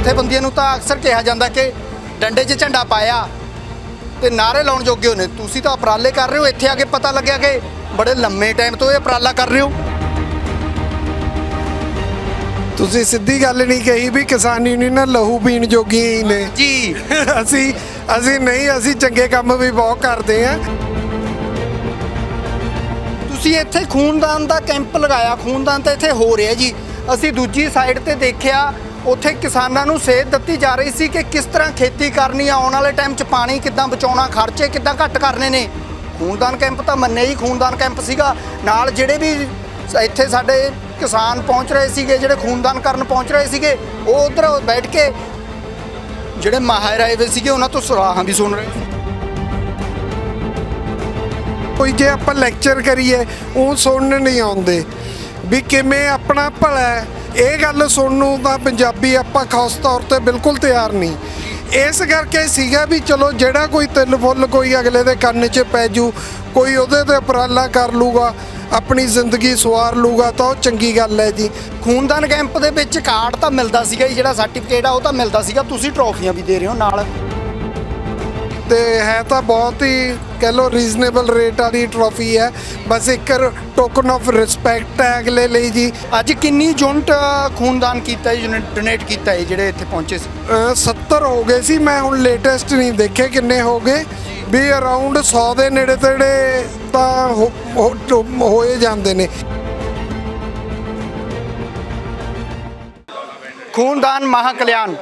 ਜਥੇਬੰਦੀਆਂ ਨੂੰ ਤਾਂ ਅਕਸਰ ਕਿਹਾ ਜਾਂਦਾ ਕਿ ਡੰਡੇ 'ਚ ਝੰਡਾ ਪਾਇਆ ਤੇ ਨਾਰੇ ਲਾਉਣ ਜੋਗੇ ਹੋ ਨੇ। ਤੁਸੀਂ ਤਾਂ ਉਪਰਾਲੇ ਕਰ ਰਹੇ ਹੋ। ਇੱਥੇ ਆ ਕੇ ਪਤਾ ਲੱਗਿਆ ਕਿ ਬੜੇ ਲੰਮੇ ਟਾਈਮ ਤੋਂ ਇਹ ਉਪਰਾਲਾ ਕਰ ਰਹੇ ਹੋ। ਤੁਸੀਂ ਸਿੱਧੀ ਗੱਲ ਨਹੀਂ ਕਹੀ ਵੀ ਕਿਸਾਨ ਯੂਨੀਅਨ ਲਹੂ ਪੀਣ ਜੋਗੀਆਂ ਹੀ ਨੇ। ਜੀ। ਅਸੀਂ ਅਸੀਂ ਨਹੀਂ ਅਸੀਂ ਚੰਗੇ ਕੰਮ ਵੀ ਬਹੁਤ ਕਰਦੇ ਆ ਤੁਸੀਂ ਇੱਥੇ ਖੂਨਦਾਨ ਦਾ ਕੈਂਪ ਲਗਾਇਆ। ਖੂਨਦਾਨ ਤਾਂ ਇੱਥੇ ਹੋ ਰਿਹਾ ਜੀ। ਅਸੀਂ ਦੂਜੀ ਸਾਈਡ ਤੇ ਦੇਖਿਆ ਉੱਥੇ ਕਿਸਾਨਾਂ ਨੂੰ ਸੇਧ ਦਿੱਤੀ ਜਾ ਰਹੀ ਸੀ ਕਿ ਕਿਸ ਤਰ੍ਹਾਂ ਖੇਤੀ ਕਰਨੀ ਆ, ਆਉਣ ਵਾਲੇ ਟਾਈਮ 'ਚ ਪਾਣੀ ਕਿੱਦਾਂ ਬਚਾਉਣਾ, ਖਰਚੇ ਕਿੱਦਾਂ ਘੱਟ ਕਰਨੇ ਨੇ। ਖੂਨਦਾਨ ਕੈਂਪ ਤਾਂ ਮੰਨੇ ਹੀ ਖੂਨਦਾਨ ਕੈਂਪ ਸੀਗਾ। ਨਾਲ ਜਿਹੜੇ ਵੀ ਇੱਥੇ ਸਾਡੇ ਕਿਸਾਨ ਪਹੁੰਚ ਰਹੇ ਸੀਗੇ, ਜਿਹੜੇ ਖੂਨਦਾਨ ਕਰਨ ਪਹੁੰਚ ਰਹੇ ਸੀਗੇ, ਉਹ ਉਧਰ ਬੈਠ ਕੇ ਜਿਹੜੇ ਮਾਹਿਰ ਆਏ ਹੋਏ ਸੀਗੇ, ਉਹਨਾਂ ਤੋਂ ਸਲਾਹਾਂ ਵੀ ਸੁਣ ਰਹੇ ਸੀ। ਕੋਈ ਜੇ ਆਪਾਂ ਲੈਕਚਰ ਕਰੀਏ, ਉਹ ਸੁਣਨ ਨਹੀਂ ਆਉਂਦੇ ਵੀ ਕਿਵੇਂ ਆਪਣਾ ਭਲਾ ਇਹ ਗੱਲ ਸੁਣਨ ਨੂੰ ਤਾਂ ਪੰਜਾਬੀ ਆਪਾਂ ਖਾਸ ਤੌਰ ਤੇ ਬਿਲਕੁਲ ਤਿਆਰ ਨਹੀਂ। ਇਸ ਕਰਕੇ ਸੀਗਾ ਵੀ ਚਲੋ ਜਿਹੜਾ ਕੋਈ ਤਿਲ ਫੁੱਲ ਕੋਈ ਅਗਲੇ ਦੇ ਕੰਨ 'ਚ ਪੈ ਜੂ, ਕੋਈ ਉਹਦੇ ਤੇ ਉਪਰਾਲਾ ਕਰ ਲੂਗਾ, ਆਪਣੀ ਜ਼ਿੰਦਗੀ ਸਵਾਰ ਲੂਗਾ ਤਾਂ ਉਹ ਚੰਗੀ ਗੱਲ ਹੈ ਜੀ। ਖੂਨਦਾਨ ਕੈਂਪ ਦੇ ਵਿੱਚ ਕਾਰਡ ਤਾਂ ਮਿਲਦਾ ਸੀਗਾ ਜੀ, ਜਿਹੜਾ ਸਰਟੀਫਿਕੇਟ ਆ ਉਹ ਤਾਂ ਮਿਲਦਾ ਸੀਗਾ, ਤੁਸੀਂ ਟਰੋਫੀਆਂ ਵੀ ਦੇ ਰਹੇ ਹੋ ਨਾਲ। ਤੇ ਹੈ ਤਾਂ ਬਹੁਤ ਹੀ ਕਹਿ ਲੋ ਰੀਜ਼ਨੇਬਲ ਰੇਟ ਵਾਲੀ ਟਰੋਫੀ ਹੈ। ਬਸ ਇੱਕ ਟੋਕਨ ਆਫ ਰਿਸਪੈਕਟ ਹੈ ਅਗਲੇ ਲਈ ਜੀ। ਅੱਜ ਕਿੰਨੀ ਯੂਨਿਟ ਖੂਨਦਾਨ ਕੀਤਾ ਜੀ ਡੋਨੇਟ ਕੀਤਾ ਹੈ ਜਿਹੜੇ ਇੱਥੇ ਪਹੁੰਚੇ ਸੀ? ਅ, 70 ਹੋ ਗਏ ਸੀ। ਮੈਂ ਹੁਣ ਲੇਟੈਸਟ ਨਹੀਂ ਦੇਖੇ ਕਿੰਨੇ ਹੋ ਗਏ। ਵੀ ਅਰਾਊਂਡ 100 ਦੇ ਨੇੜੇ ਤੇੜੇ ਤਾਂ ਹੋ- ਹੋ- ਹੋਏ ਜਾਂਦੇ ਨੇ। ਖੂਨਦਾਨ ਮਹਾਕਲਿਆਣ।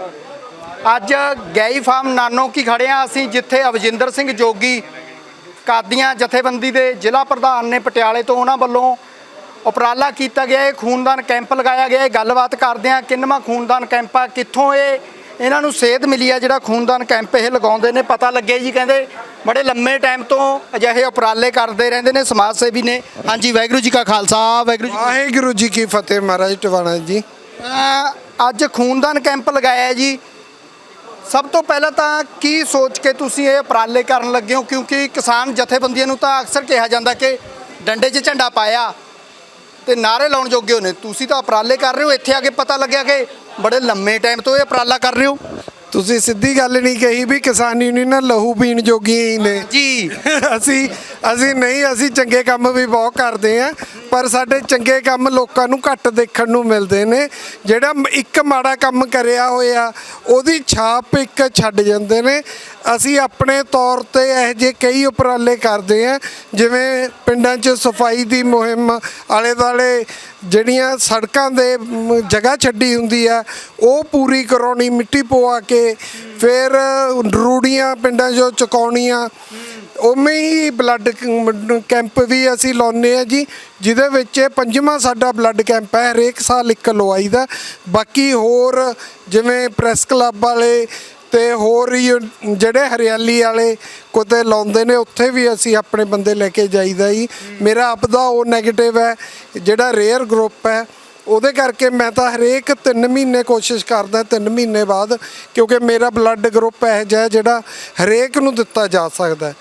ਅੱਜ ਗੈਈ ਫਾਰਮ ਨਾਨੋ ਕੀ ਖੜੇ ਆ ਅਸੀਂ ਜਿੱਥੇ ਅਵਜਿੰਦਰ ਸਿੰਘ ਜੋਗੀ ਕਾਦੀਆਂ ਜਥੇਬੰਦੀ ਦੇ ਜ਼ਿਲ੍ਹਾ ਪ੍ਰਧਾਨ ਨੇ ਪਟਿਆਲੇ ਤੋਂ ਉਹਨਾਂ ਵੱਲੋਂ ਉਪਰਾਲਾ ਕੀਤਾ ਗਿਆ। ਇਹ ਖੂਨਦਾਨ ਕੈਂਪ ਲਗਾਇਆ ਗਿਆ। ਇਹ ਗੱਲਬਾਤ ਕਰਦੇ ਆ ਕਿੰਨਵਾਂ ਖੂਨਦਾਨ ਕੈਂਪ ਆ ਕਿੱਥੋਂ ਇਹ ਇਹਨਾਂ ਨੂੰ ਸੇਧ ਮਿਲੀ ਆ ਜਿਹੜਾ ਖੂਨਦਾਨ ਕੈਂਪ ਇਹ ਲਗਾਉਂਦੇ ਨੇ ਪਤਾ ਲੱਗਿਆ ਜੀ ਕਹਿੰਦੇ ਬੜੇ ਲੰਮੇ ਟਾਈਮ ਤੋਂ ਅਜਿਹੇ ਉਪਰਾਲੇ ਕਰਦੇ ਰਹਿੰਦੇ ਨੇ ਸਮਾਜ ਸੇਵੀ ਨੇ। ਹਾਂਜੀ ਵਾਹਿਗੁਰੂ ਜੀ ਕਾ ਖਾਲਸਾ ਵਾਹਿਗੁਰੂ ਜੀ ਵਾਹਿਗੁਰੂ ਜੀ ਕੀ ਫਤਿਹ ਮਹਾਰਾਜ ਟਵਾਣਾ ਜੀ। ਅੱਜ ਖੂਨਦਾਨ ਕੈਂਪ ਲਗਾਇਆ ਜੀ। ਸਭ ਤੋਂ ਪਹਿਲਾਂ ਤਾਂ ਕੀ ਸੋਚ ਕੇ ਤੁਸੀਂ ਇਹ ਉਪਰਾਲੇ ਕਰਨ ਲੱਗੇ ਹੋ? ਕਿਉਂਕਿ ਕਿਸਾਨ ਜਥੇਬੰਦੀਆਂ ਨੂੰ ਤਾਂ ਅਕਸਰ ਕਿਹਾ ਜਾਂਦਾ ਕਿ ਡੰਡੇ 'ਚ ਝੰਡਾ ਪਾਇਆ ਤੇ ਨਾਰੇ ਲਾਉਣ ਜੋਗੇ ਹੋ ਨੇ। ਤੁਸੀਂ ਤਾਂ ਉਪਰਾਲੇ ਕਰ ਰਹੇ ਹੋ। ਇੱਥੇ ਆ ਕੇ ਪਤਾ ਲੱਗਿਆ ਕਿ ਬੜੇ ਲੰਮੇ ਟਾਈਮ ਤੋਂ ਇਹ ਉਪਰਾਲਾ ਕਰ ਰਹੇ ਹੋ। ਤੁਸੀਂ ਸਿੱਧੀ ਗੱਲ ਨਹੀਂ ਕਹੀ ਵੀ ਕਿਸਾਨ ਯੂਨੀਅਨ ਲਹੂ ਪੀਣ ਜੋਗੀਆਂ ਹੀ ਨੇ। ਜੀ। ਅਸੀਂ ਅਸੀਂ ਨਹੀਂ, ਅਸੀਂ ਚੰਗੇ ਕੰਮ ਵੀ ਬਹੁਤ ਕਰਦੇ ਆ ਪਰ ਸਾਡੇ ਚੰਗੇ ਕੰਮ ਲੋਕਾਂ ਨੂੰ ਘੱਟ ਦੇਖਣ ਨੂੰ ਮਿਲਦੇ ਨੇ। ਜਿਹੜਾ ਇੱਕ ਮਾੜਾ ਕੰਮ ਕਰਿਆ ਹੋਇਆ, ਉਹਦੀ ਛਾਪ ਇੱਕ ਛੱਡ ਜਾਂਦੇ ਨੇ। ਅਸੀਂ ਆਪਣੇ ਤੌਰ ਤੇ ਇਹ ਜੇ ਕਈ ਉਪਰਾਲੇ ਕਰਦੇ ਆ ਜਿਵੇਂ ਪਿੰਡਾਂ 'ਚ ਸਫ਼ਾਈ ਦੀ ਮੁਹਿੰਮ ਆਲੇ ਦੁਆਲੇ ਜਿਹੜੀਆਂ ਸੜਕਾਂ ਦੇ ਜਗ੍ਹਾ ਛੱਡੀ ਹੁੰਦੀ ਆ, ਉਹ ਪੂਰੀ ਕਰਾਉਣੀ, ਮਿੱਟੀ ਪਵਾ ਕੇ, ਫਿਰ ਰੂੜੀਆਂ ਪਿੰਡਾਂ 'ਚੋਂ ਚੁਕਾਉਣੀਆਂ। ਉਵੇਂ ਹੀ ਬਲੱਡ ਕੈਂਪ ਵੀ ਅਸੀਂ ਲਾਉਂਦੇ ਆ ਜੀ, ਜਿਹਦੇ ਵਿੱਚ ਪੰਜਵਾਂ ਸਾਡਾ ਬਲੱਡ ਕੈਂਪ ਹੈ, ਹਰੇਕ ਸਾਲ ਇੱਕ ਲਵਾਈ ਦਾ ਬਾਕੀ ਹੋਰ ਜਿਵੇਂ ਪ੍ਰੈਸ ਕਲੱਬ ਵਾਲੇ ਤੇ ਹੋਰ ਹੀ ਜਿਹੜੇ ਹਰਿਆਲੀ ਵਾਲੇ ਕੋਤੇ ਲਾਉਂਦੇ ਨੇ, ਉੱਥੇ ਵੀ ਅਸੀਂ ਆਪਣੇ ਬੰਦੇ ਲੈ ਕੇ ਜਾਈਦਾ ਜੀ। ਮੇਰਾ ਆਪ ਦਾ ਉਹ 네ਗੇਟਿਵ ਹੈ, ਜਿਹੜਾ ਰੇਅਰ ਗਰੁੱਪ ਹੈ, ਉਹਦੇ ਕਰਕੇ ਮੈਂ ਤਾਂ ਹਰੇਕ 3 ਮਹੀਨੇ ਕੋਸ਼ਿਸ਼ ਕਰਦਾ 3 ਮਹੀਨੇ ਬਾਅਦ, ਕਿਉਂਕਿ ਮੇਰਾ ਬਲੱਡ ਗਰੁੱਪ ਹੈ ਜਿਹਾ ਜਿਹੜਾ ਹਰੇਕ ਨੂੰ ਦਿੱਤਾ ਜਾ ਸਕਦਾ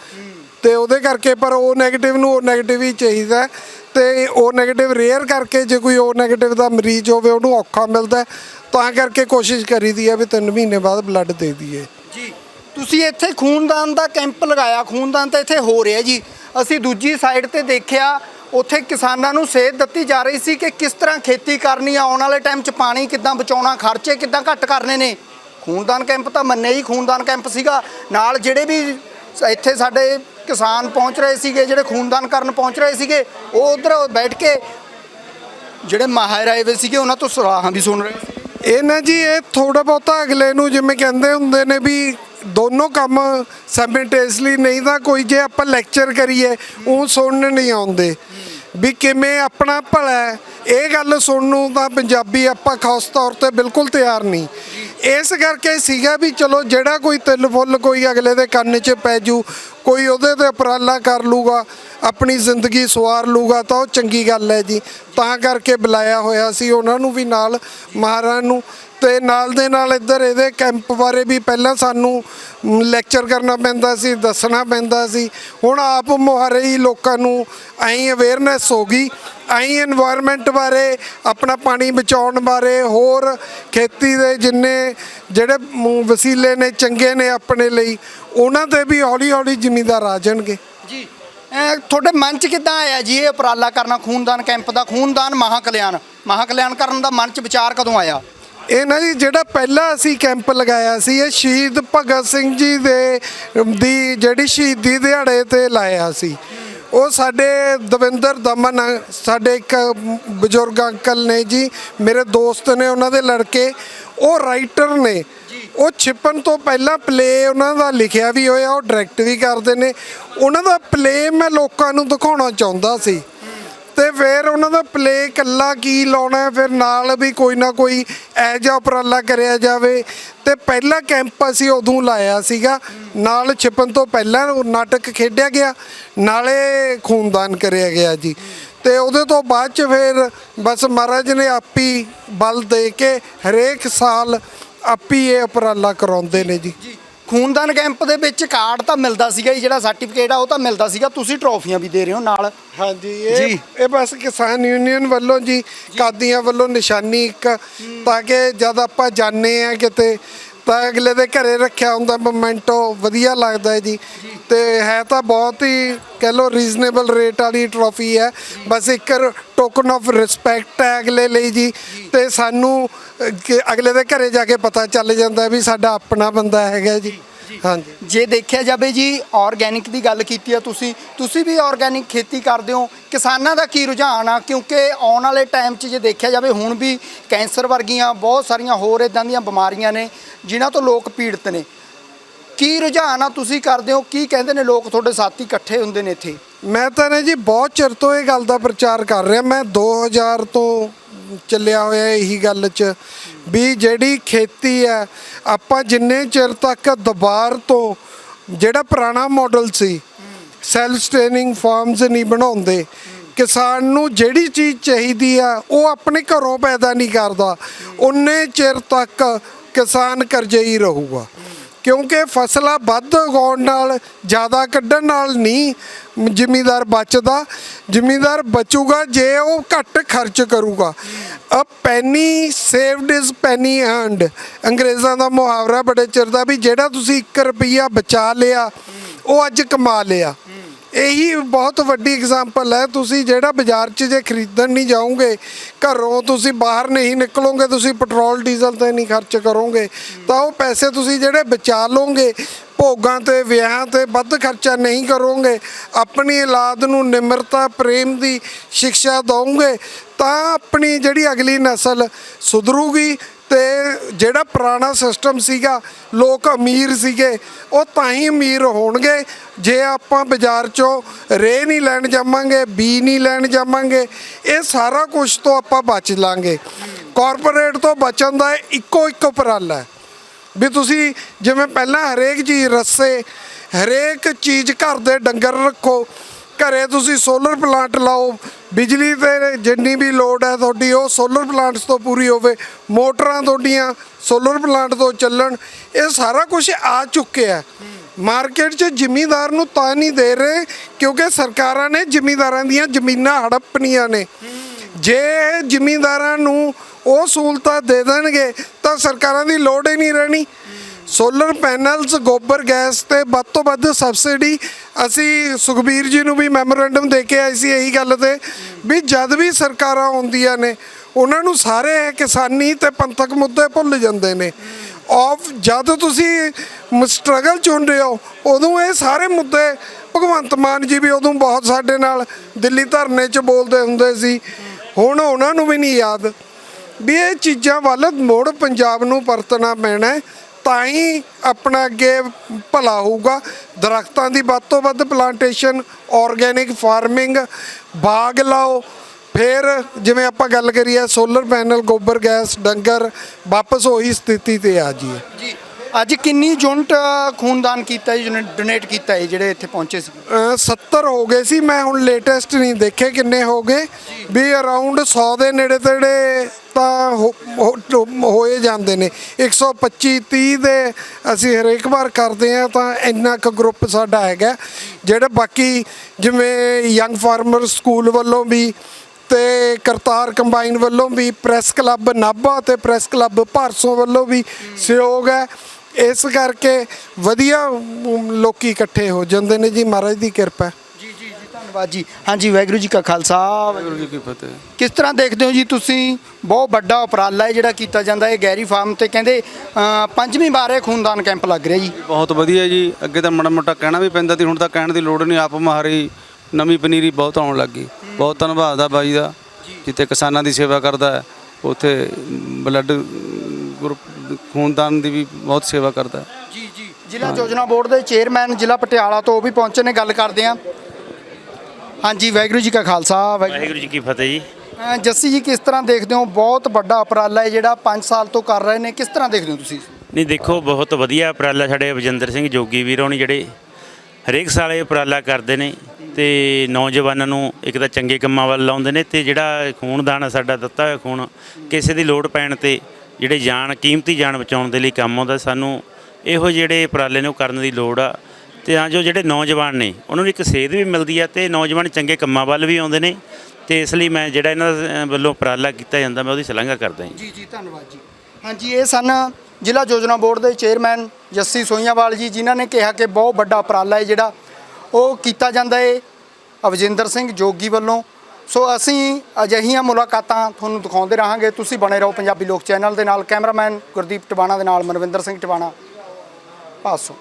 ਤੇ ਉਹਦੇ ਕਰਕੇ ਪਰ ਉਹ 네ਗੇਟਿਵ ਨੂੰ ਉਹ 네ਗੇਟਿਵ ਹੀ ਚਾਹੀਦਾ ਤੇ ਉਹ 네ਗੇਟਿਵ ਰੇਅਰ ਕਰਕੇ ਜੇ ਕੋਈ ਉਹ 네ਗੇਟਿਵ ਦਾ ਮਰੀਜ਼ ਹੋਵੇ, ਉਹਨੂੰ ਔਖਾ ਮਿਲਦਾ ਤਾਂ ਕਰਕੇ ਕੋਸ਼ਿਸ਼ ਕਰੀਦੀ ਹੈ ਵੀ 3 ਮਹੀਨੇ ਬਾਅਦ ਬਲੱਡ ਦੇ ਦਈਏ। ਜੀ, ਤੁਸੀਂ ਇੱਥੇ ਖੂਨਦਾਨ ਦਾ ਕੈਂਪ ਲਗਾਇਆ, ਖੂਨਦਾਨ ਤਾਂ ਇੱਥੇ ਹੋ ਰਿਹਾ ਜੀ। ਅਸੀਂ ਦੂਜੀ ਸਾਈਡ ਤੇ ਦੇਖਿਆ, ਉੱਥੇ ਕਿਸਾਨਾਂ ਨੂੰ ਸੇਧ ਦਿੱਤੀ ਜਾ ਰਹੀ ਸੀ ਕਿ ਕਿਸ ਤਰ੍ਹਾਂ ਖੇਤੀ ਕਰਨੀ ਆ, ਆਉਣ ਵਾਲੇ ਟਾਈਮ 'ਚ ਪਾਣੀ ਕਿੱਦਾਂ ਬਚਾਉਣਾ, ਖਰਚੇ ਕਿੱਦਾਂ ਘੱਟ ਕਰਨੇ ਨੇ। ਖੂਨਦਾਨ ਕੈਂਪ ਤਾਂ ਮੰਨੇ ਹੀ, ਖੂਨਦਾਨ ਕੈਂਪ ਸੀਗਾ। ਨਾਲ ਜਿਹੜੇ ਵੀ ਇੱਥੇ ਸਾਡੇ ਕਿਸਾਨ ਪਹੁੰਚ ਰਹੇ ਸੀਗੇ, ਜਿਹੜੇ ਖੂਨਦਾਨ ਕਰਨ ਪਹੁੰਚ ਰਹੇ ਸੀਗੇ, ਉਹ ਉਧਰ ਬੈਠ ਕੇ ਜਿਹੜੇ ਮਾਹਿਰ ਆਏ ਹੋਏ ਸੀਗੇ, ਉਹਨਾਂ ਤੋਂ ਸਲਾਹਾਂ ਵੀ ਸੁਣ ਰਹੇ ਇਹ ਨਾ ਜੀ, ਇਹ ਥੋੜਾ ਬਹੁਤਾ ਅਗਲੇ ਨੂੰ ਜਿਵੇਂ ਕਹਿੰਦੇ ਹੁੰਦੇ ਨੇ ਵੀ ਦੋਨੋਂ ਕੰਮ ਸਾਈਮਲਟੇਸਲੀ ਨਹੀਂ ਤਾਂ ਕੋਈ ਜੇ ਆਪਾਂ ਲੈਕਚਰ ਕਰੀਏ, ਉਹ ਸੁਣਨ ਨਹੀਂ ਆਉਂਦੇ। ਵੀ ਕਿਵੇਂ ਆਪਣਾ ਭਲਾ ਇਹ ਗੱਲ ਸੁਣਨ ਨੂੰ ਤਾਂ ਪੰਜਾਬੀ ਆਪਾਂ ਖਾਸ ਤੌਰ ਤੇ ਬਿਲਕੁਲ ਤਿਆਰ ਨਹੀਂ। ਇਸ ਕਰਕੇ ਸੀਗਾ ਵੀ ਚਲੋ ਜਿਹੜਾ ਕੋਈ ਤਿਲ ਫੁੱਲ ਕੋਈ ਅਗਲੇ ਦੇ ਕੰਨ 'ਚ ਪੈ ਜੂ ਕੋਈ ਉਹਦੇ ਤੇ ਉਪਰਾਲਾ ਕਰ ਲੂਗਾ, ਆਪਣੀ ਜ਼ਿੰਦਗੀ ਸਵਾਰ ਲੂਗਾ ਤਾਂ ਉਹ ਚੰਗੀ ਗੱਲ ਹੈ ਜੀ। ਤਾਂ ਕਰਕੇ ਬੁਲਾਇਆ ਹੋਇਆ ਸੀ, ਉਹਨਾਂ ਨੂੰ ਵੀ ਨਾਲ ਮਹਾਰਾਜ ਨੂੰ ਤੇ ਨਾਲ ਦੇ ਨਾਲ ਇੱਧਰ ਇਹਦੇ ਕੈਂਪ ਬਾਰੇ ਵੀ ਪਹਿਲਾਂ ਸਾਨੂੰ ਲੈਕਚਰ ਕਰਨਾ ਪੈਂਦਾ ਸੀ, ਦੱਸਣਾ ਪੈਂਦਾ ਸੀ। ਹੁਣ ਆਪ ਮੁਹਾਰੇ ਹੀ ਲੋਕਾਂ ਨੂੰ ਐਂ ਅਵੇਅਰਨੈਸ ਹੋ ਗਈ, ਐਂ এনवायरमेंट ਬਾਰੇ, ਆਪਣਾ ਪਾਣੀ ਬਚਾਉਣ ਬਾਰੇ, ਹੋਰ ਖੇਤੀ ਦੇ ਜਿੰਨੇ ਜਿਹੜੇ ਵਸੀਲੇ ਨੇ, ਚੰਗੇ ਨੇ ਆਪਣੇ ਲਈ, ਉਹਨਾਂ ਤੇ ਵੀ ਹੌਲੀ ਹੌਲੀ ਜ਼ਿੰਮੇਦਾਰ ਆ ਜਾਣਗੇ। ਜੀ ਤੁਹਾਡੇ ਮਨ 'ਚ ਕਿੱਦਾਂ ਆਇਆ ਜੀ ਇਹ ਉਪਰਾਲਾ ਕਰਨਾ, ਖੂਨਦਾਨ ਕੈਂਪ ਦਾ ਖੂਨਦਾਨ ਮਹਾ ਕਲਿਆਣ ਮਹਾ ਕਲਿਆਣ ਕਰਨ ਦਾ ਮਨ 'ਚ ਵਿਚਾਰ ਕਦੋਂ ਆਇਆ? ਇਹ ਨਾ ਜੀ ਜਿਹੜਾ ਪਹਿਲਾ ਅਸੀਂ ਕੈਂਪ ਲਗਾਇਆ ਸੀ ਇਹ ਸ਼ਹੀਦ ਭਗਤ ਸਿੰਘ ਜੀ ਦੇ ਦੀ ਜਿਹੜੀ ਸ਼ਹੀਦੀ ਦਿਹਾੜੇ ਤੇ ਲਾਇਆ ਸੀ। ਉਹ ਸਾਡੇ ਦਵਿੰਦਰ ਦਮਨ ਸਾਡੇ ਇੱਕ ਬਜ਼ੁਰਗ ਅੰਕਲ ਨੇ ਜੀ ਮੇਰੇ ਦੋਸਤ ਨੇ ਉਹਨਾਂ ਦੇ ਲੜਕੇ ਉਹ ਰਾਈਟਰ ਨੇ। ਉਹ ਛਿਪਣ ਤੋਂ ਪਹਿਲਾਂ ਪਲੇ ਉਹਨਾਂ ਦਾ ਲਿਖਿਆ ਵੀ ਹੋਇਆ ਉਹ ਡਾਇਰੈਕਟ ਵੀ ਕਰਦੇ ਨੇ। ਉਹਨਾਂ ਦਾ ਪਲੇ ਮੈਂ ਲੋਕਾਂ ਨੂੰ ਦਿਖਾਉਣਾ ਚਾਹੁੰਦਾ ਸੀ। ਤੇ ਫਿਰ ਉਹਨਾਂ ਦਾ ਪਲੇ ਕੱਲਾ ਕੀ ਲਾਉਣਾ ਹੈ, ਫਿਰ ਨਾਲ ਵੀ ਕੋਈ ਨਾ ਕੋਈ ਐ ਜਿਹਾ ਉਪਰਾਲਾ ਕਰਿਆ ਜਾਵੇ। ਤੇ ਪਹਿਲਾ ਕੈਂਪ ਅਸੀਂ ਉਦੋਂ ਲਾਇਆ ਸੀਗਾ। ਨਾਲ ਛਿਪਣ ਤੋਂ ਪਹਿਲਾਂ ਉਹ ਨਾਟਕ ਖੇਡਿਆ ਗਿਆ। ਨਾਲੇ ਖੂਨਦਾਨ ਕਰਿਆ ਗਿਆ ਜੀ। ਤੇ ਉਹਦੇ ਤੋਂ ਬਾਅਦ ਚ ਫਿਰ ਬਸ ਮਹਾਰਾਜ ਨੇ ਆਪੀ ਬਲ ਦੇ ਕੇ ਹਰੇਕ ਸਾਲ ਆਪੀ ਇਹ ਉਪਰਾਲਾ ਕਰਾਉਂਦੇ ਨੇ ਜੀ। ਜੀ ਖੂਨਦਾਨ ਕੈਂਪ ਦੇ ਵਿੱਚ ਕਾਰਡ ਤਾਂ ਮਿਲਦਾ ਸੀਗਾ ਜੀ ਜਿਹੜਾ ਸਰਟੀਫਿਕੇਟ ਆ ਉਹ ਤਾਂ ਮਿਲਦਾ ਸੀਗਾ। ਤੁਸੀਂ ਟਰੋਫੀਆਂ ਵੀ ਦੇ ਰਹੇ ਹੋ ਨਾਲ। ਹਾਂਜੀ ਜੀ। ਇਹ ਇਹ ਬਸ ਕਿਸਾਨ ਯੂਨੀਅਨ ਵੱਲੋਂ ਜੀ ਕਾਦੀਆਂ ਵੱਲੋਂ ਨਿਸ਼ਾਨੀ ਇੱਕ ਤਾਂ ਕਿ ਜਦ ਆਪਾਂ ਜਾਣੇ ਆ ਕਿਤੇ ਤਾਂ ਅਗਲੇ ਦੇ ਘਰੇ ਰੱਖਿਆ ਹੁੰਦਾ ਮੋਮੈਂਟੋ ਵਧੀਆ ਲੱਗਦਾ ਹੈ ਜੀ। ਤੇ ਹੈ ਤਾਂ ਬਹੁਤ ਹੀ ਕਹਿ ਲੋ ਰੀਜ਼ਨੇਬਲ ਰੇਟ ਵਾਲੀ ਟਰੋਫੀ ਹੈ। ਬਸ ਇੱਕ ਟੋਕਨ ਆਫ ਰਿਸਪੈਕਟ ਹੈ ਅਗਲੇ ਲਈ ਜੀ। ਤੇ ਸਾਨੂੰ ਕਿ ਅਗਲੇ ਦੇ ਘਰੇ ਜਾ ਕੇ ਪਤਾ ਚੱਲ ਜਾਂਦਾ ਵੀ ਸਾਡਾ ਆਪਣਾ ਬੰਦਾ ਹੈਗਾ ਜੀ। ਹਾਂਜੀ। ਜੇ ਦੇਖਿਆ ਜਾਵੇ ਜੀ ਆਰਗੈਨਿਕ ਦੀ ਗੱਲ ਕੀਤੀ ਆ ਤੁਸੀਂ ਤੁਸੀਂ ਵੀ ਆਰਗੈਨਿਕ ਖੇਤੀ ਕਰਦੇ ਹੋ। ਕਿਸਾਨਾਂ ਦਾ ਕੀ ਰੁਝਾਨ ਆ? ਕਿਉਂਕਿ ਆਉਣ ਵਾਲੇ ਟਾਈਮ 'ਚ ਜੇ ਦੇਖਿਆ ਜਾਵੇ, ਹੁਣ ਵੀ ਕੈਂਸਰ ਵਰਗੀਆਂ ਬਹੁਤ ਸਾਰੀਆਂ ਹੋਰ ਇਦਾਂ ਦੀਆਂ ਬਿਮਾਰੀਆਂ ਨੇ, ਜਿਨ੍ਹਾਂ ਤੋਂ ਲੋਕ ਪੀੜਤ ਨੇ। ਕੀ ਰੁਝਾਨ ਆ ਤੁਸੀਂ ਕਰਦੇ ਹੋ? ਕੀ ਕਹਿੰਦੇ ਨੇ ਲੋਕ ਤੁਹਾਡੇ ਸਾਥੀ ਇਕੱਠੇ ਹੁੰਦੇ ਨੇ ਇੱਥੇ? ਮੈਂ ਤਾਂ ਨਾ ਜੀ ਬਹੁਤ ਚਿਰ ਤੋਂ ਇਹ ਗੱਲ ਦਾ ਪ੍ਰਚਾਰ ਕਰ ਰਿਹਾ। ਮੈਂ 2000 ਤੋਂ ਚੱਲਿਆ ਹੋਇਆ ਇਹੀ ਗੱਲ 'ਚ ਵੀ ਜਿਹੜੀ ਖੇਤੀ ਹੈ, ਆਪਾਂ ਜਿੰਨੇ ਚਿਰ ਤੱਕ ਦੁਬਾਰ ਤੋਂ ਜਿਹੜਾ ਪੁਰਾਣਾ ਮਾਡਲ ਸੀ ਸੈਲਫ ਸਟੇਨਿੰਗ ਫਾਰਮਸ ਨਹੀਂ ਬਣਾਉਂਦੇ, ਕਿਸਾਨ ਨੂੰ ਜਿਹੜੀ ਚੀਜ਼ ਚਾਹੀਦੀ ਆ, ਉਹ ਆਪਣੇ ਘਰੋਂ ਪੈਦਾ ਨਹੀਂ ਕਰਦਾ। ਉਨੇ ਚਿਰ ਤੱਕ ਕਿਸਾਨ ਕਰਜ਼ੇ ਹੀ ਰਹੂਗਾ। ਕਿਉਂਕਿ ਫਸਲਾਂ ਵੱਧ ਉਗਾਉਣ ਨਾਲ, ਜ਼ਿਆਦਾ ਕੱਢਣ ਨਾਲ ਨਹੀਂ ਜ਼ਿਮੀਦਾਰ ਬਚਦਾ। ਜ਼ਿਮੀਦਾਰ ਬਚੂਗਾ ਜੇ ਉਹ ਘੱਟ ਖਰਚ ਕਰੂਗਾ। A penny saved is penny earned ਅੰਗਰੇਜ਼ਾਂ ਦਾ ਮੁਹਾਵਰਾ ਬੜੇ ਚਿਰ ਦਾ ਵੀ ਜਿਹੜਾ ਤੁਸੀਂ 1 ਰੁਪਈਆ ਬਚਾ ਲਿਆ, ਉਹ ਅੱਜ ਕਮਾ ਲਿਆ। ਇਹੀ ਬਹੁਤ ਵੱਡੀ ਐਗਜ਼ਾਮਪਲ ਹੈ। ਤੁਸੀਂ ਜਿਹੜਾ ਬਾਜ਼ਾਰ 'ਚ ਜੇ ਖਰੀਦਣ ਨਹੀਂ ਜਾਓਗੇ, ਘਰੋਂ ਤੁਸੀਂ ਬਾਹਰ ਨਹੀਂ ਨਿਕਲੋਗੇ, ਤੁਸੀਂ ਪੈਟਰੋਲ ਡੀਜ਼ਲ ਤੇ ਨਹੀਂ ਖਰਚ ਕਰੋਗੇ, ਤਾਂ ਉਹ ਪੈਸੇ ਤੁਸੀਂ ਜਿਹੜੇ ਬਚਾ ਲਓਗੇ, ਭੋਗਾਂ ਤੇ, ਵਿਆਹਾਂ ਤੇ ਵੱਧ ਖਰਚਾ ਨਹੀਂ ਕਰੋਗੇ, ਆਪਣੀ ਔਲਾਦ ਨੂੰ ਨਿਮਰਤਾ, ਪ੍ਰੇਮ ਦੀ ਸਿੱਖਿਆ ਦਵੋਗੇ ਤਾਂ ਆਪਣੀ ਜਿਹੜੀ ਅਗਲੀ ਨਸਲ ਸੁਧਰੂਗੀ। ਤੇ ਜਿਹੜਾ ਪੁਰਾਣਾ ਸਿਸਟਮ ਸੀਗਾ, ਲੋਕ ਅਮੀਰ ਸੀਗੇ, ਉਹ ਤਾਂ ਹੀ ਅਮੀਰ ਹੋਣਗੇ। ਜੇ ਆਪਾਂ ਬਾਜ਼ਾਰ ਚੋਂ ਰੇ ਨਹੀਂ ਲੈਣ ਜਾਵਾਂਗੇ, ਬੀ ਨਹੀਂ ਲੈਣ ਜਾਵਾਂਗੇ, ਇਹ ਸਾਰਾ ਕੁਝ ਤੋਂ ਆਪਾਂ ਬਚ ਲਾਂਗੇ। ਕਾਰਪੋਰੇਟ ਤੋਂ ਬਚਣ ਦਾ ਇਹ ਇੱਕੋ ਇੱਕ ਉਪਰਾਲਾ ਹੈ। ਵੀ ਤੁਸੀਂ ਜਿਵੇਂ ਪਹਿਲਾਂ ਹਰੇਕ ਚੀਜ਼ ਰੱਸੇ, ਹਰੇਕ ਚੀਜ਼ ਘਰ ਦੇ ਡੰਗਰ ਰੱਖੋ, ਘਰੇ ਤੁਸੀਂ ਸੋਲਰ ਪਲਾਂਟ ਲਾਓ ਬਿਜਲੀ ਤੇ ਜਿੰਨੀ ਵੀ ਲੋਡ ਹੈ ਤੁਹਾਡੀ, ਉਹ ਸੋਲਰ ਪਲਾਂਟਸ ਤੋਂ ਪੂਰੀ ਹੋਵੇ, ਮੋਟਰਾਂ ਤੁਹਾਡੀਆਂ ਸੋਲਰ ਪਲਾਂਟ ਤੋਂ ਚੱਲਣ, ਇਹ ਸਾਰਾ ਕੁਝ ਆ ਚੁੱਕਿਆ ਮਾਰਕੀਟ 'ਚ ਜ਼ਿਮੀਦਾਰ ਨੂੰ ਤਾਂ ਨਹੀਂ ਦੇ ਰਹੇ, ਕਿਉਂਕਿ ਸਰਕਾਰਾਂ ਨੇ ਜ਼ਿਮੀਦਾਰਾਂ ਦੀਆਂ ਜ਼ਮੀਨਾਂ ਹੜੱਪਣੀਆਂ ਨੇ। ਜੇ ਜ਼ਿਮੀਦਾਰਾਂ ਨੂੰ ਉਹ ਸਹੂਲਤਾਂ ਦੇ ਦੇਣਗੇ, ਤਾਂ ਸਰਕਾਰਾਂ ਦੀ ਲੋੜ ਹੀ ਨਹੀਂ ਰਹਿਣੀ। ਸੋਲਰ ਪੈਨਲਸ, ਗੋਬਰ ਗੈਸ ਤੇ ਵੱਧ ਤੋਂ ਵੱਧ ਸਬਸਿਡੀ। ਅਸੀਂ ਸੁਖਬੀਰ ਜੀ ਨੂੰ ਵੀ ਮੈਮੋਰੈਂਡਮ ਦੇ ਕੇ ਆਏ ਸੀ ਇਹੀ ਗੱਲ ਤੇ, ਵੀ ਜਦ ਵੀ ਸਰਕਾਰਾਂ ਆਉਂਦੀਆਂ ਨੇ, ਉਹਨਾਂ ਨੂੰ ਸਾਰੇ ਕਿਸਾਨੀ ਤੇ ਪੰਥਕ ਮੁੱਦੇ ਭੁੱਲ ਜਾਂਦੇ ਨੇ। ਆਫ ਜਦ ਤੁਸੀਂ ਸਟਰਗਲ ਚੁਣ ਰਹੇ ਹੋ, ਉਦੋਂ ਇਹ ਸਾਰੇ ਮੁੱਦੇ ਭਗਵੰਤ ਮਾਨ ਜੀ ਵੀ ਉਦੋਂ ਬਹੁਤ ਸਾਡੇ ਨਾਲ ਦਿੱਲੀ ਧਰਨੇ 'ਚ ਬੋਲਦੇ ਹੁੰਦੇ ਸੀ। ਹੁਣ ਉਹਨਾਂ ਨੂੰ ਵੀ ਨਹੀਂ ਯਾਦ। ਵੀ ਇਹ ਚੀਜ਼ਾਂ ਵੱਲ ਮੋੜ ਪੰਜਾਬ ਨੂੰ ਪਰਤਣਾ ਪੈਣਾ ਤਾਂ ਹੀ ਆਪਣਾ ਅੱਗੇ ਭਲਾ ਹੋਊਗਾ। ਦਰਖਤਾਂ ਦੀ ਵੱਧ ਤੋਂ ਵੱਧ ਪਲਾਂਟੇਸ਼ਨ ਆਰਗੇਨਿਕ ਫਾਰਮਿੰਗ ਬਾਗ ਲਾਓ। ਫਿਰ ਜਿਵੇਂ ਆਪਾਂ ਗੱਲ ਕਰੀਏ ਸੋਲਰ ਪੈਨਲ ਗੋਬਰ, ਗੈਸ, ਡੰਗਰ ਵਾਪਸ ਉਹੀ ਸਥਿਤੀ ਤੇ ਆ ਜੀ ਅੱਜ ਕਿੰਨੀ ਯੂਨਿਟ ਖੂਨਦਾਨ ਕੀਤਾ ਜੀ ਡੋਨੇਟ ਕੀਤਾ ਹੈ ਜਿਹੜੇ ਇੱਥੇ ਪਹੁੰਚੇ ਸੀ? ਅ, 70 ਹੋ ਗਏ ਸੀ ਮੈਂ ਹੁਣ ਲੇਟੈਸਟ ਨਹੀਂ ਦੇਖੇ ਕਿੰਨੇ ਹੋ ਗਏ। ਵੀ ਅਰਾਊਂਡ 100 ਦੇ ਨੇੜੇ ਤੇੜੇ ਤਾਂ ਹੋ- ਹੋ- ਹੋਏ ਜਾਂਦੇ ਨੇ। 125 30 ਦੇ ਅਸੀਂ ਹਰੇਕ ਵਾਰ ਕਰਦੇ ਆ ਤਾਂ ਇੰਨਾ ਕੁ ਗਰੁੱਪ ਸਾਡਾ ਹੈਗਾ। ਜਿਹੜੇ ਬਾਕੀ ਜਿਵੇਂ ਯੰਗ ਫਾਰਮਰ ਸਕੂਲ ਵੱਲੋਂ ਵੀ ਤੇ ਕਰਤਾਰ ਕੰਬਾਈਨ ਵੱਲੋਂ ਵੀ ਪ੍ਰੈਸ ਕਲੱਬ ਨਾਭਾ ਤੇ ਪ੍ਰੈਸ ਕਲੱਬ ਭਾਰਸੋਂ ਵੱਲੋਂ ਵੀ ਸਹਿਯੋਗ ਹੈ। ਇਸ ਕਰਕੇ ਵਧੀਆ ਲੋਕੀ ਇਕੱਠੇ ਹੋ ਜਾਂਦੇ ਨੇ ਜੀ ਮਹਾਰਾਜ ਦੀ ਕਿਰਪਾ। ਜੀ ਜੀ ਜੀ ਧੰਨਵਾਦ ਜੀ। ਹਾਂਜੀ ਵਾਹਿਗੁਰੂ ਜੀ ਕਾ ਖਾਲਸਾ ਵਾਹਿਗੁਰੂ ਜੀ ਕੀ ਫਤਿਹ। ਕਿਸ ਤਰ੍ਹਾਂ ਦੇਖਦੇ ਹੋ ਜੀ ਤੁਸੀਂ? ਬਹੁਤ ਵੱਡਾ ਉਪਰਾਲਾ ਹੈ ਜਿਹੜਾ ਕੀਤਾ ਜਾਂਦਾ ਹੈ ਗੈਰੀ ਫਾਰਮ ਤੇ। ਕਹਿੰਦੇ ਪੰਜਵੀਂ ਵਾਰ ਇਹ ਖੂਨਦਾਨ ਕੈਂਪ ਲੱਗ ਰਿਹਾ ਜੀ। ਬਹੁਤ ਵਧੀਆ ਜੀ। ਅੱਗੇ ਤਾਂ ਮਾੜਾ ਮੋਟਾ ਕਹਿਣਾ ਵੀ ਪੈਂਦਾ ਸੀ ਹੁਣ ਤਾਂ ਕਹਿਣ ਦੀ ਲੋੜ ਨਹੀਂ। ਆਪ ਮਹਾਰੀ ਨਵੀਂ ਪਨੀਰੀ ਬਹੁਤ ਆਉਣ ਲੱਗ ਗਈ। ਬਹੁਤ ਧੰਨਵਾਦ ਆ ਬਾਈ ਦਾ ਜਿੱਥੇ ਕਿਸਾਨਾਂ ਦੀ ਸੇਵਾ ਕਰਦਾ ਹੈ ਉੱਥੇ ਬਲੱਡ ਗਰੁੱਪ ਖੂਨਦਾਨ ਦੀ ਵੀ ਬਹੁਤ ਸੇਵਾ ਕਰਦਾ ਹੈ। ਜੀ ਜੀ। ਜ਼ਿਲ੍ਹਾ ਯੋਜਨਾ ਬੋਰਡ ਦੇ ਚੇਅਰਮੈਨ ਜ਼ਿਲ੍ਹਾ ਪਟਿਆਲਾ ਤੋਂ ਉਹ ਵੀ ਪਹੁੰਚੇ ਨੇ ਗੱਲ ਕਰਦੇ ਹਾਂ। ਹਾਂਜੀ ਵਾਹਿਗੁਰੂ ਜੀ ਕਾ ਖਾਲਸਾ ਵਾਹਿਗੁਰੂ ਵਾਹਿਗੁਰੂ ਜੀ ਕੀ ਫਤਿਹ ਜੀ। ਜੱਸੀ ਜੀ ਕਿਸ ਤਰ੍ਹਾਂ ਦੇਖਦੇ ਹੋ? ਬਹੁਤ ਵੱਡਾ ਉਪਰਾਲਾ ਹੈ ਜਿਹੜਾ 5 ਸਾਲ ਤੋਂ ਕਰ ਰਹੇ ਨੇ। ਕਿਸ ਤਰ੍ਹਾਂ ਦੇਖਦੇ ਹੋ ਤੁਸੀਂ? ਨਹੀਂ ਦੇਖੋ ਬਹੁਤ ਵਧੀਆ ਉਪਰਾਲਾ ਸਾਡੇ ਵਜਿੰਦਰ ਸਿੰਘ ਜੋਗੀ ਵੀਰ ਹੋਣੀ ਜਿਹੜੇ ਹਰੇਕ ਸਾਲ ਇਹ ਉਪਰਾਲਾ ਕਰਦੇ ਨੇ ਤੇ ਨੌਜਵਾਨਾਂ ਨੂੰ ਇੱਕ ਤਾਂ ਚੰਗੇ ਕੰਮਾਂ ਵੱਲ ਲਾਉਂਦੇ ਨੇ ਤੇ ਜਿਹੜਾ ਖੂਨਦਾਨ ਆ ਸਾਡਾ ਦਿੱਤਾ ਹੋਇਆ ਖੂਨ ਕਿਸੇ ਦੀ ਲੋੜ ਪੈਣ ਤੇ ਜਿਹੜੇ ਜਾਨ ਕੀਮਤੀ ਜਾਨ ਬਚਾਉਣ ਦੇ ਲਈ ਕੰਮ ਆਉਂਦਾ, ਸਾਨੂੰ ਇਹੋ ਜਿਹੜੇ ਉਪਰਾਲੇ ਨੂੰ ਕਰਨ ਦੀ ਲੋੜ ਆ। ਤੇ ਹਾਂ, ਜੋ ਜਿਹੜੇ ਨੌਜਵਾਨ ਨੇ, ਉਹਨਾਂ ਨੂੰ ਇੱਕ ਸੇਧ ਵੀ ਮਿਲਦੀ ਆ ਤੇ ਨੌਜਵਾਨ ਚੰਗੇ ਕੰਮਾਂ ਵੱਲ ਵੀ ਆਉਂਦੇ ਨੇ। ਤੇ ਇਸ ਲਈ ਮੈਂ ਜਿਹੜਾ ਇਹਨਾਂ ਵੱਲੋਂ ਉਪਰਾਲਾ ਕੀਤਾ ਜਾਂਦਾ, ਮੈਂ ਉਹਦੀ ਸ਼ਲਾਘਾ ਕਰਦਾ ਜੀ। ਜੀ ਜੀ, ਧੰਨਵਾਦ ਜੀ। ਹਾਂਜੀ, ਇਹ ਸਨ ਜ਼ਿਲ੍ਹਾ ਯੋਜਨਾ ਬੋਰਡ ਦੇ ਚੇਅਰਮੈਨ ਜੱਸੀ ਸੋਈਆਵਾਲ ਜੀ, ਜਿਨ੍ਹਾਂ ਨੇ ਕਿਹਾ ਕਿ ਬਹੁਤ ਵੱਡਾ ਉਪਰਾਲਾ ਹੈ ਜਿਹੜਾ ਉਹ ਕੀਤਾ ਜਾਂਦਾ ਹੈ ਅਵਜਿੰਦਰ ਸਿੰਘ ਜੋਗੀ ਵੱਲੋਂ ਸੋ ਅਸੀਂ ਅਜਿਹੀਆਂ ਮੁਲਾਕਾਤਾਂ ਤੁਹਾਨੂੰ ਦਿਖਾਉਂਦੇ ਰਹਾਂਗੇ। ਤੁਸੀਂ ਬਣੇ ਰਹੋ ਪੰਜਾਬੀ ਲੋਕ ਚੈਨਲ ਦੇ ਨਾਲ। ਕੈਮਰਾਮੈਨ ਗੁਰਦੀਪ ਟਵਾਣਾ ਦੇ ਨਾਲ ਮਨਵਿੰਦਰ ਸਿੰਘ ਟਵਾਣਾ। ਪਾਸੋਂ।